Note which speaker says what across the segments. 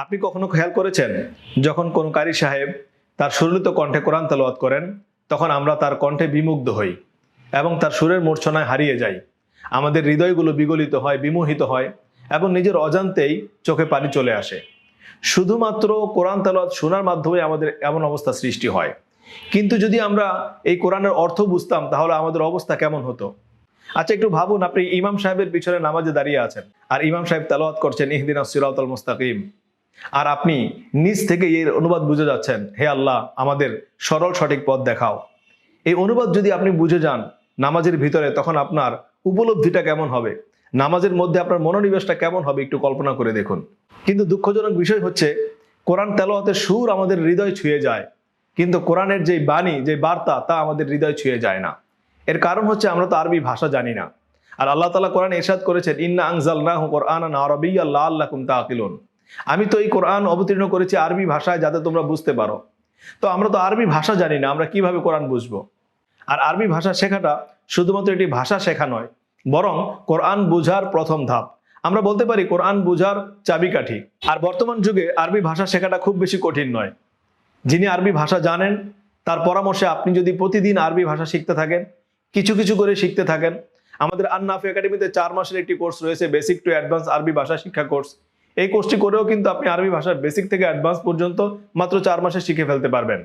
Speaker 1: আপনি কখনো খেয়াল করেছেন, যখন কোনো কারি সাহেব তার সুরলিত কণ্ঠে কোরআন তেলাওয়াত করেন, তখন আমরা তার কণ্ঠে বিমুগ্ধ হই এবং তার সুরের মূর্ছনায় হারিয়ে যাই। আমাদের হৃদয়গুলো বিগলিত হয়, বিমোহিত হয় এবং নিজের অজান্তেই চোখে পানি চলে আসে। শুধুমাত্র কোরআন তেলাওয়াত শোনার মাধ্যমে আমাদের এমন অবস্থা সৃষ্টি হয়। কিন্তু যদি আমরা এই কোরআনের অর্থ বুঝতাম, তাহলে আমাদের অবস্থা কেমন হতো? আচ্ছা একটু ভাবুন, আপনি ইমাম সাহেবের পিছনে নামাজে দাঁড়িয়ে আছেন, আর ইমাম সাহেব তেলাওয়াত করছেন, ইহদিন সিরাতাল মুস্তাকিম। আর আপনি নিজ থেকে এর অনুবাদ বুঝে যাচ্ছেন, হে আল্লাহ, আমাদের সরল সঠিক পথ দেখাও। এই অনুবাদ যদি আপনি বুঝে যান নামাজের ভিতরে, তখন আপনার উপলব্ধিটা কেমন হবে? নামাজের মধ্যে আপনার মনোনিবেশটা কেমন হবে একটু কল্পনা করে দেখুন। কিন্তু দুঃখজনক বিষয় হচ্ছে, কোরআন তেলাওয়াতের সুর আমাদের হৃদয় ছুঁয়ে যায়। কিন্তু কোরআনের যে বাণী, যে বার্তা, তা আমাদের হৃদয় ছুঁয়ে যায় না। এর কারণ হচ্ছে আমরা তো আরবি ভাষা জানি না। আর আল্লাহ তালা কোরআন এরশাদ করেছেন, ইন্না আংজাল না কোরআন আরবি আল্লাহ আল্লাহ কুমতা আকিলুন আমি তো এই কোরআন অবতীর্ণ করেছি আরবি ভাষায় যাতে তোমরা বুঝতে পারো। তো আমরা তো আরবি ভাষা জানি না, আমরা কীভাবে কোরআন বুঝব? আর আরবি ভাষা শেখাটা শুধুমাত্র একটি ভাষা শেখা নয়, বরং কোরআন বুঝার প্রথম ধাপ। আমরা বলতে পারি কোরআন বুঝার চাবিকাঠি। আর বর্তমান যুগে আরবি ভাষা শেখাটা খুব বেশি কঠিন নয়। যিনি আরবি ভাষা জানেন, তার পরামর্শে আপনি যদি প্রতিদিন আরবি ভাষা শিখতে থাকেন, কিছু কিছু করে শিখতে থাকেন, আমাদের আন্নাফি একাডেমিতে চার মাসের একটি কোর্স রয়েছে, বেসিক টু অ্যাডভান্স আরবি ভাষা শিক্ষা কোর্স। এই কোর্সটি করেও কিন্তু আপনি আরবি ভাষার বেসিক থেকে অ্যাডভান্স পর্যন্ত মাত্র চার মাসে শিখে ফেলতে পারবেন।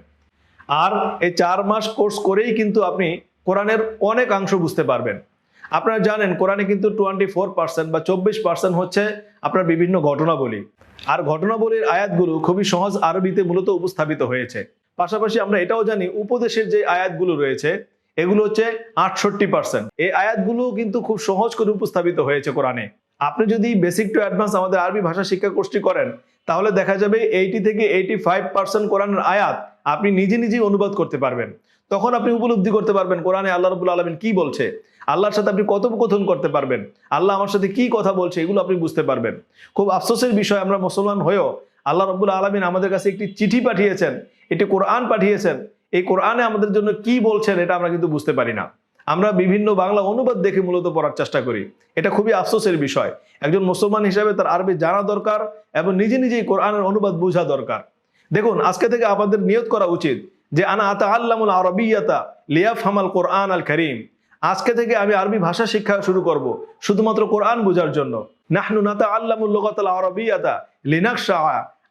Speaker 1: আর এই চার মাস কোর্স করেই কিন্তু আপনি কোরআনের অনেক অংশ বুঝতে পারবেন। আপনারা জানেন, কোরআনে কিন্তু টোয়েন্টি ফোর পার্সেন্ট বা চব্বিশ পার্সেন্ট হচ্ছে আপনার বিভিন্ন ঘটনাবলী। আর ঘটনাবলীর আয়াতগুলো খুবই সহজ আরবিতে মূলত উপস্থাপিত হয়েছে। পাশাপাশি আমরা এটাও জানি, উপদেশের যে আয়াতগুলো রয়েছে, এগুলো হচ্ছে আটষট্টি পার্সেন্ট এই আয়াতগুলো কিন্তু খুব সহজ করে উপস্থাপিত হয়েছে কোরআনে। আপনি যদি বেসিক টু অ্যাডভান্স আমাদের আরবি ভাষা শিক্ষা কোর্সটি করেন, তাহলে দেখা যাবে এইটি থেকে এইটি ফাইভ পার্সেন্ট কোরআনের আয়াত আপনি নিজে নিজেই অনুবাদ করতে পারবেন। তখন আপনি উপলব্ধি করতে পারবেন কোরআনে আল্লাহ রবুল আলমিন কি বলছে। আল্লাহর সাথে আপনি কথোপকথন করতে পারবেন। আল্লাহ আমার সাথে কি কথা বলছে এগুলো আপনি বুঝতে পারবেন। খুব আফসোসের বিষয় আমরা মুসলমান হয়েও আল্লাহ রবুল আলমিন আমাদের কাছে একটি চিঠি পাঠিয়েছেন, একটি কোরআন পাঠিয়েছেন। এই কোরআনে আমাদের জন্য কি বলছেন এটা আমরা কিন্তু বুঝতে পারি না। আমরা বিভিন্ন বাংলা অনুবাদ দেখে মূলত পড়ার চেষ্টা করি। এটা খুবই আফসোসের বিষয়। একজন মুসলমান হিসাবে তার আরবি জানা দরকার এবং নিজে নিজেই কোরআনের অনুবাদ বোঝা দরকার। দেখুন, আজকে থেকে আমাদের নিয়ত করা উচিত যে, আনা আতা আল্লামুল আরবিয়াতা লিয়াফ হামাল কোরআন আল করিম। আজকে থেকে আমি আরবি ভাষা শিক্ষা শুরু করব, শুধুমাত্র কোরআন বোঝার জন্য। নাহনু নাতা আল্লামুল লোকাতাল আরবিয়াতা লিনাকশা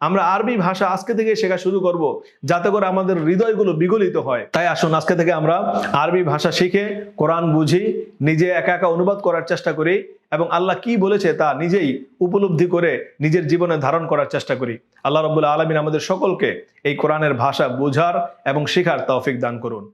Speaker 1: আমরা আরবি ভাষা আজকে থেকে শেখা শুরু করব, যাতে করে আমাদের হৃদয়গুলো বিগলিত হয়। তাই আসুন, আজকে থেকে আমরা আরবি ভাষা শিখে কোরআন বুঝি, নিজে একা একা অনুবাদ করার চেষ্টা করি এবং আল্লাহ কি বলেছে তা নিজেই উপলব্ধি করে নিজের জীবনে ধারণ করার চেষ্টা করি। আল্লাহ রবুল্লা আলমিন আমাদের সকলকে এই কোরআনের ভাষা বোঝার এবং শেখার তৌফিক দান করুন।